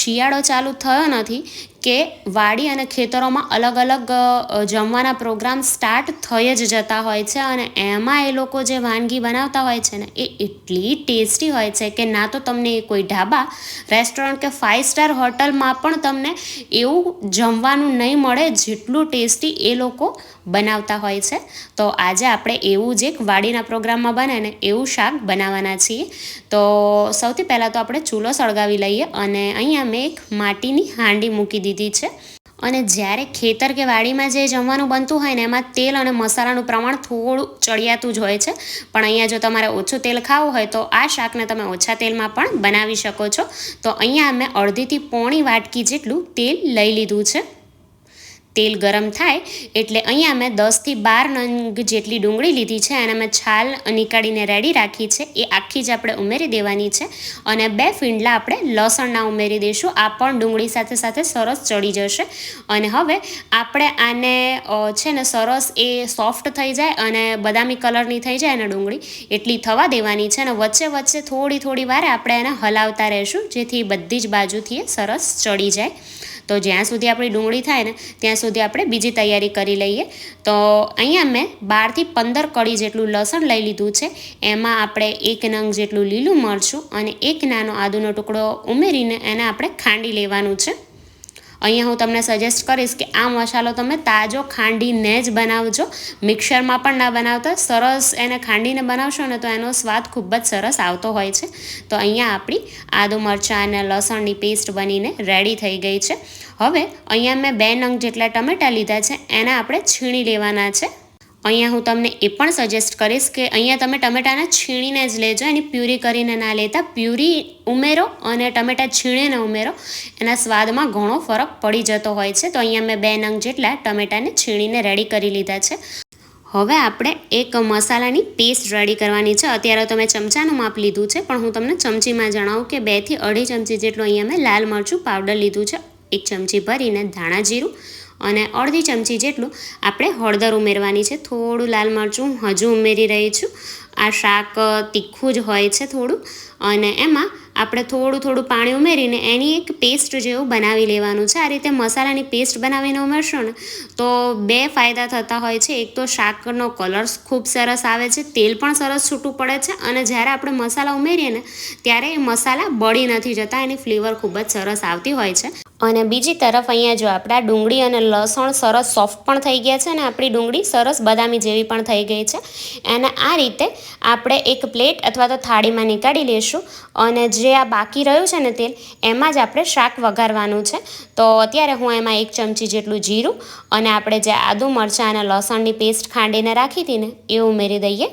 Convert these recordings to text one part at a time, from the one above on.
શિયાળો ચાલુ થયો નથી કે વાડી અને ખેતરોમાં અલગ અલગ જમવાના પ્રોગ્રામ સ્ટાર્ટ થઈ જ જતા હોય છે અને એમાં એ લોકો જે વાનગી બનાવતા હોય છે ને, એ એટલી ટેસ્ટી હોય છે કે ના તો તમને એ કોઈ ઢાબા, રેસ્ટોરન્ટ કે ફાઇવ સ્ટાર હોટલમાં પણ તમને એવું જમવાનું નહીં મળે જેટલું ટેસ્ટી એ લોકો બનાવતા હોય છે. તો આજે આપણે એવું જ એક વાડીના પ્રોગ્રામમાં બને ને એવું શાક બનાવવાના છીએ. તો સૌથી પહેલાં તો આપણે ચૂલો સળગાવી લઈએ અને અહીંયા મેં એક માટીની હાંડી મૂકી દીધી છે. અને જ્યારે ખેતર કે વાડીમાં જે જમવાનું બનતું હોય ને એમાં તેલ અને મસાલાનું પ્રમાણ થોડું ચડિયાતું જ હોય છે. પણ અહીંયા જો તમારે ઓછું તેલ ખાવું હોય તો આ શાકને તમે ઓછા તેલમાં પણ બનાવી શકો છો. તો અહીંયા મેં અડધીથી પોણી વાટકી જેટલું તેલ લઈ લીધું છે. તેલ ગરમ થાય એટલે અહીંયા મેં દસથી બાર નંગ જેટલી ડુંગળી લીધી છે અને મેં છાલ નીકાળીને રેડી રાખી છે. એ આખી જ આપણે ઉમેરી દેવાની છે અને બે ફીંડલા આપણે લસણના ઉમેરી દઈશું. આ પણ ડુંગળી સાથે સાથે સરસ ચડી જશે. અને હવે આપણે આને છે ને સરસ એ સોફ્ટ થઈ જાય અને બદામી કલરની થઈ જાય અને ડુંગળી એટલી થવા દેવાની છે અને વચ્ચે વચ્ચે થોડી થોડી વારે આપણે એને હલાવતા રહીશું જેથી બધી જ બાજુથી સરસ ચડી જાય. તો જ્યાં સુધી આપણી ડુંગળી થાય ને, ત્યાં સુધી આપણે બીજી તૈયારી કરી લઈએ. તો અહીંયા મેં બારથી પંદર કળી જેટલું લસણ લઈ લીધું છે. એમાં આપણે એક નંગ જેટલું લીલું મરચું અને એક નાનો આદુનો ટુકડો ઉમેરીને એને આપણે ખાંડી લેવાનું છે. અહીંયા હું તમને સજેસ્ટ કરીશ કે આ મસાલો તમે તાજો ખાંડીને જ બનાવજો. મિક્સરમાં પણ ના બનાવતા, સરસ એને ખાંડીને બનાવશો ને તો એનો સ્વાદ ખૂબ જ સરસ આવતો હોય છે. તો અહીંયા આપણી આદુ મરચાં અને લસણની પેસ્ટ બનીને રેડી થઈ ગઈ છે. હવે અહીંયા મેં બે નંગ જેટલા ટમેટાં લીધા છે, એને આપણે છીણી લેવાના છે. અહીંયા હું તમને એ પણ સજેસ્ટ કરીશ કે અહીંયા તમે ટમેટાને છીણીને જ લેજો, એની પ્યુરી કરીને ના લેતા. પ્યુરી ઉમેરો અને ટમેટાં છીણીને ઉમેરો. એના સ્વાદમાં ઘણો ફરક પડી જતો હોય છે. તો અહીંયા મેં બે નંગ જેટલા ટમેટાને છીણીને રેડી કરી લીધા છે. હવે આપણે એક મસાલાની પેસ્ટ રેડી કરવાની છે. અત્યારે તો મેં ચમચાનું માપ લીધું છે, પણ હું તમને ચમચીમાં જણાવું કે બેથી અઢી ચમચી જેટલું અહીંયા મેં લાલ મરચું પાવડર લીધું છે. એક ચમચી ભરીને ધાણા જીરું અને અડધી ચમચી જેટલું આપણે હળદર ઉમેરવાની છે. થોડું લાલ મરચું હજુ ઉમેરી રહી છું. આ શાક તીખું જ હોય છે થોડું. અને એમાં આપણે થોડું થોડું પાણી ઉમેરીને એની એક પેસ્ટ જેવું બનાવી લેવાનું છે. આ રીતે મસાલાની પેસ્ટ બનાવીને ઉમેરશો ને, તો બે ફાયદા થતા હોય છે. એક તો શાકનો કલર ખૂબ સરસ આવે છે, તેલ પણ સરસ છૂટું પડે છે અને જ્યારે આપણે મસાલા ઉમેરીએ ને, ત્યારે એ મસાલા બળી નથી જતા, એની ફ્લેવર ખૂબ જ સરસ આવતી હોય છે. અને બીજી તરફ અહીંયા જો આપણા ડુંગળી અને લસણ સરસ સોફ્ટ પણ થઈ ગયા છે અને આપણી ડુંગળી સરસ બદામી જેવી પણ થઈ ગઈ છે. અને આ રીતે આપણે એક પ્લેટ અથવા તો થાળીમાં નીકાળી લઈશું અને જે આ બાકી રહ્યું છે ને તેલ, એમાં જ આપણે શાક વઘારવાનું છે. તો અત્યારે હું એમાં એક ચમચી જેટલું જીરું અને આપણે જે આદુ મરચાં અને લસણની પેસ્ટ ખાંડીને રાખી હતી ને, એ ઉમેરી દઈએ.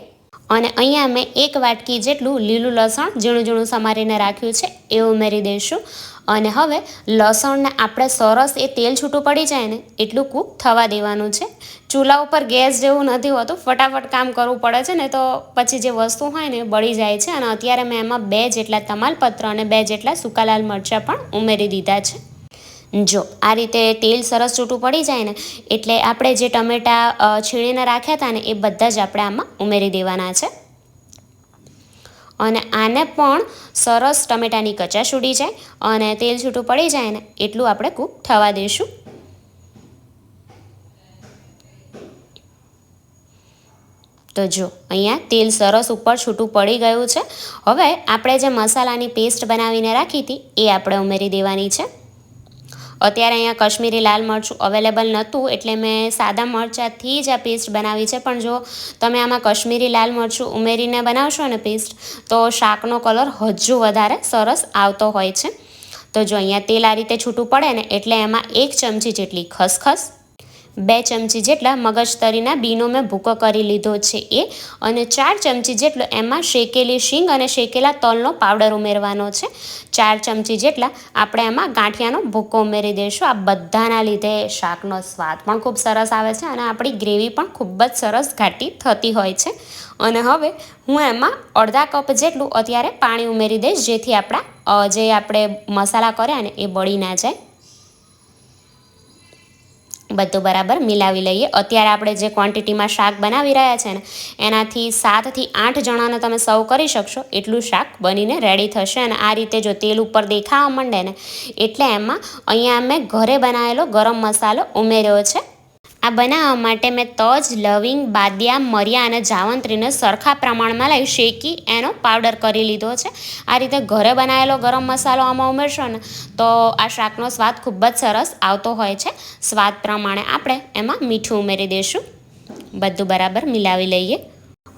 અને અહીંયા મેં એક વાટકી જેટલું લીલું લસણ ઝીણું ઝીણું સમારીને રાખ્યું છે, એ ઉમેરી દઈશું. અને હવે લસણને આપણે સરસ એ તેલ છૂટું પડી જાય ને, એટલું કૂક થવા દેવાનું છે. ચૂલા ઉપર ગેસ જેવું નથી હોતું, ફટાફટ કામ કરવું પડે છે ને, તો પછી જે વસ્તુ હોય ને બળી જાય છે. અને અત્યારે મેં એમાં બે જેટલા તમાલપત્ર અને બે જેટલા સૂકા લાલ મરચાં પણ ઉમેરી દીધા છે. જો, આ રીતે તેલ સરસ છૂટું પડી જાય ને, એટલે આપણે જે ટમેટાં છીણીને રાખ્યા હતા ને, એ બધા જ આપણે આમાં ઉમેરી દેવાના છે. અને આને પણ સરસ ટમેટાની કચાશ ઉડી જાય અને તેલ છૂટું પડી જાય ને, એટલું આપણે કૂક થવા દઈશું તો જો, અહીંયા તેલ સરસ ઉપર છૂટું પડી ગયું છે. હવે આપણે જે મસાલાની પેસ્ટ બનાવીને રાખી હતી, એ આપણે ઉમેરી દેવાની છે. અત્યારે અહીંયા કશ્મીરી લાલ મરચું અવેલેબલ નહોતું, એટલે મેં સાદા મરચાંથી જ આ પેસ્ટ બનાવી છે. પણ જો તમે આમાં કશ્મીરી લાલ મરચું ઉમેરીને બનાવશો ને પેસ્ટ તો શાકનો કલર હજુ વધારે સરસ આવતો હોય છે. તો જો અહીંયા તેલ આ રીતે છૂટું પડે ને, એટલે એમાં એક ચમચી જેટલી ખસખસ બે ચમચી જેટલા મગજતરીના બીનો મેં ભૂકો કરી લીધો છે એ અને ચાર ચમચી જેટલો એમાં શેકેલી શીંગ અને શેકેલા તલનો પાવડર ઉમેરવાનો છે. ચાર ચમચી જેટલા આપણે એમાં ગાંઠિયાનો ભૂકો ઉમેરી દઈશું. આ બધાના લીધે શાકનો સ્વાદ પણ ખૂબ સરસ આવે છે અને આપણી ગ્રેવી પણ ખૂબ જ સરસ ઘાટી થતી હોય છે. અને હવે હું એમાં અડધા કપ જેટલું અત્યારે પાણી ઉમેરી દઈશ જેથી આપણા જે આપણે મસાલા કર્યા ને એ બળી ના જાય. બધું બરાબર મિલાવી લઈએ. અત્યારે આપણે જે ક્વોન્ટિટીમાં શાક બનાવી રહ્યા છે ને, એનાથી સાતથી આઠ જણાને તમે સર્વ કરી શકશો. એટલું શાક બનીને રેડી થશે અને આ રીતે જો તેલ ઉપર દેખાવા માંડે ને, એટલે એમાં અહીંયા મેં ઘરે બનાવેલો ગરમ મસાલો ઉમેર્યો છે. આ બનાવવા માટે મેં તજ, લવિંગ, બાદિયા, મરિયા અને જાવંત્રીને સરખા પ્રમાણમાં લઈ શેકી એનો પાવડર કરી લીધો છે. આ રીતે ઘરે બનાવેલો ગરમ મસાલો આમાં ઉમેરશો ને, તો આ શાકનો સ્વાદ ખૂબ જ સરસ આવતો હોય છે. સ્વાદ પ્રમાણે આપણે એમાં મીઠું ઉમેરી દઈશું. બધું બરાબર મિલાવી લઈએ.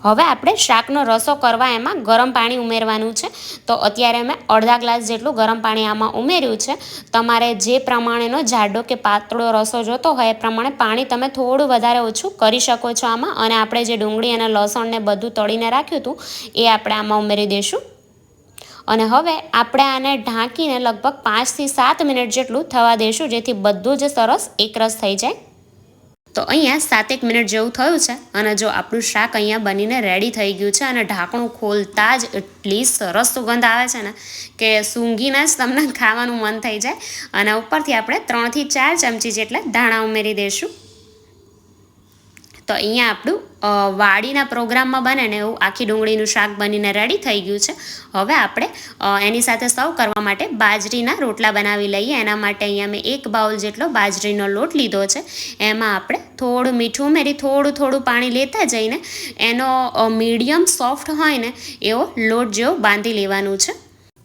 હવે આપણે શાકનો રસો કરવા એમાં ગરમ પાણી ઉમેરવાનું છે. તો અત્યારે મેં અડધા ગ્લાસ જેટલું ગરમ પાણી આમાં ઉમેર્યું છે. તમારે જે પ્રમાણેનો જાડો કે પાતળો રસો જોતો હોય એ પ્રમાણે પાણી તમે થોડું વધારે ઓછું કરી શકો છો આમાં. અને આપણે જે ડુંગળી અને લસણને બધું તળીને રાખ્યું હતું, એ આપણે આમાં ઉમેરી દઈશું. અને હવે આપણે આને ઢાંકીને લગભગ પાંચથી સાત મિનિટ જેટલું થવા દઈશું, જેથી બધું જ સરસ એકરસ થઈ જાય. તો અહીંયા સાતેક મિનિટ જેવું થયું છે અને જો આપણું શાક અહીંયા બનીને રેડી થઈ ગયું છે અને ઢાંકણું ખોલતા જ એટલી સરસ સુગંધ આવે છે ને કે સૂંઘીને જ તમને ખાવાનું મન થઈ જાય. અને ઉપરથી આપણે ત્રણથી ચાર ચમચી જેટલા ધાણા ઉમેરી દઈશું. તો અહીંયા આપણું વાડીના પ્રોગ્રામમાં બને ને એવું આખી ડુંગળીનું શાક બનીને રેડી થઈ ગયું છે. હવે આપણે એની સાથે સર્વ કરવા માટે બાજરીના રોટલા બનાવી લઈએ. એના માટે અહીંયા મેં એક બાઉલ જેટલો બાજરીનો લોટ લીધો છે. એમાં આપણે થોડું મીઠું ઉમેરી થોડું થોડું પાણી લેતા જઈને એનો મીડિયમ સોફ્ટ હોય ને એવો લોટ જેવો બાંધી લેવાનું છે.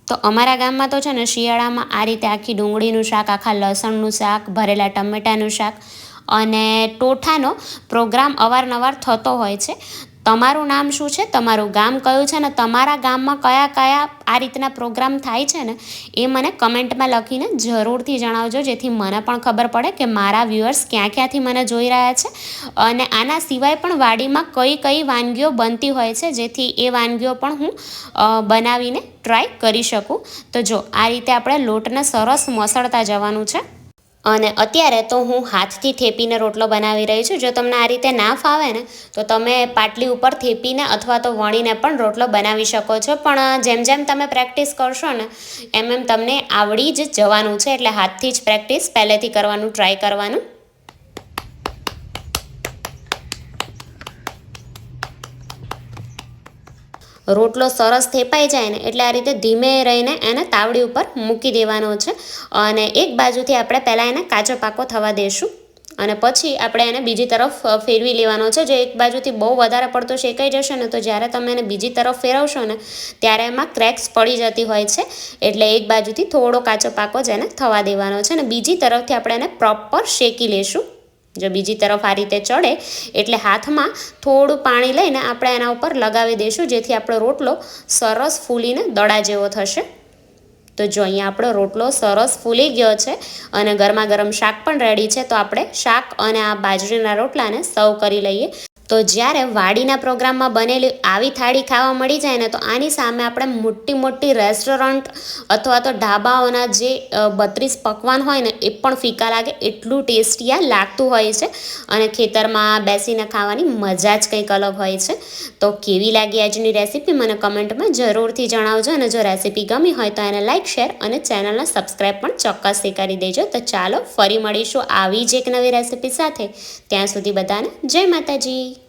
તો અમારા ગામમાં તો છે ને શિયાળામાં આ રીતે આખી ડુંગળીનું શાક, આખા લસણનું શાક, ભરેલા ટમેટાનું શાક અને ટોઠાનો પ્રોગ્રામ અવારનવાર થતો હોય છે. તમારું નામ શું છે? તમારું ગામ કયું છે? ને તમારા ગામમાં કયા કયા આ રીતના પ્રોગ્રામ થાય છે ને, એ મને કમેન્ટમાં લખીને જરૂરથી જણાવજો. જેથી મને પણ ખબર પડે કે મારા વ્યૂઅર્સ ક્યાં ક્યાંથી મને જોઈ રહ્યા છે. અને આના સિવાય પણ વાડીમાં કઈ કઈ વાનગીઓ બનતી હોય છે, જેથી એ વાનગીઓ પણ હું બનાવીને ટ્રાય કરી શકું. તો જો, આ રીતે આપણે લોટને સરસ મસળતા જવાનું છે. અને અત્યારે તો હું હાથથી થેપીને રોટલો બનાવી રહી છું. જો તમને આ રીતે ના ફાવે ને, તો તમે પાટલી ઉપર થેપીને અથવા તો વણીને પણ રોટલો બનાવી શકો છો. પણ જેમ જેમ તમે પ્રેક્ટિસ કરશો ને, એમ એમ તમને આવડી જ જવાનું છે. એટલે હાથથી જ પ્રેક્ટિસ પહેલેથી કરવાનું, ટ્રાય કરવાનું. રોટલો સરસ થેપાઈ જાય ને એટલે આ રીતે ધીમે રહીને એને તાવડી ઉપર મૂકી દેવાનો છે. અને એક બાજુથી આપણે પહેલાં એને કાચો પાકો થવા દઈશું અને પછી આપણે એને બીજી તરફ ફેરવી લેવાનો છે. જો એક બાજુથી બહુ વધારે પડતો શેકાઈ જશે ને તો જ્યારે તમે એને બીજી તરફ ફેરવશો ને ત્યારે એમાં ક્રેક્સ પડી જતી હોય છે. એટલે એક બાજુથી થોડો કાચો પાકો જ એને થવા દેવાનો છે. અને બીજી તરફથી આપણે એને પ્રોપર શેકી લેશું. જો બીજી તરફ આ રીતે ચડે, એટલે હાથમાં થોડું પાણી લઈને આપણે એના ઉપર લગાવી દઈશું, જેથી આપણો રોટલો સરસ ફૂલીને દડા જેવો થશે. તો જો અહીંયા આપણો રોટલો સરસ ફૂલી ગયો છે અને ગરમા ગરમ શાક પણ રેડી છે, તો આપણે શાક અને આ બાજરીના રોટલાને સર્વ કરી લઈએ. તો જ્યારે વાડીના પ્રોગ્રામમાં બનેલી આવી થાળી ખાવા મળી જાય ને, તો આની સામે આપણે મોટી મોટી રેસ્ટોરન્ટ અથવા તો ઢાબાઓના જે બત્રીસ પકવાન હોય ને, એ પણ ફીકા લાગે, એટલું ટેસ્ટી આ લાગતું હોય છે. અને ખેતરમાં બેસીને ખાવાની મજા જ કંઈક અલગ હોય છે. તો કેવી લાગી આજની રેસીપી, મને કમેન્ટમાં જરૂરથી જણાવજો. અને જો રેસીપી ગમી હોય તો એને લાઇક શેર અને ચેનલને સબસ્ક્રાઈબ પણ ચોક્કસથી કરી દેજો. તો ચાલો ફરી મળીશું આવી જ એક નવી રેસીપી સાથે. ત્યાં સુધી બધાને જય માતાજી.